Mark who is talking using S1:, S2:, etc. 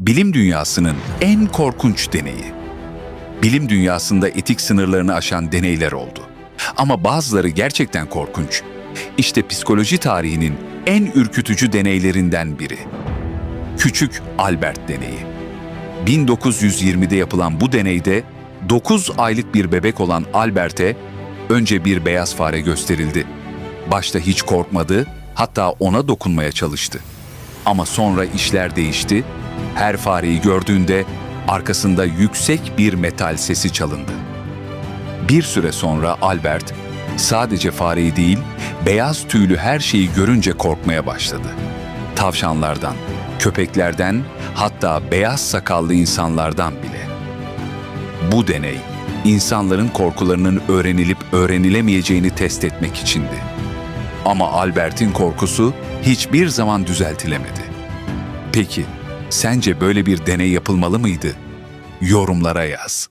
S1: Bilim dünyasının en korkunç deneyi. Bilim dünyasında etik sınırlarını aşan deneyler oldu. Ama bazıları gerçekten korkunç. İşte psikoloji tarihinin en ürkütücü deneylerinden biri. Küçük Albert deneyi. 1920'de yapılan bu deneyde 9 aylık bir bebek olan Albert'e önce bir beyaz fare gösterildi. Başta hiç korkmadı, hatta ona dokunmaya çalıştı. Ama sonra işler değişti. Her fareyi gördüğünde arkasında yüksek bir metal sesi çalındı. Bir süre sonra Albert sadece fareyi değil, beyaz tüylü her şeyi görünce korkmaya başladı. Tavşanlardan, köpeklerden, hatta beyaz sakallı insanlardan bile. Bu deney, insanların korkularının öğrenilip öğrenilemeyeceğini test etmek içindi. Ama Albert'in korkusu hiçbir zaman düzeltilemedi. Peki, sence böyle bir deney yapılmalı mıydı? Yorumlara yaz.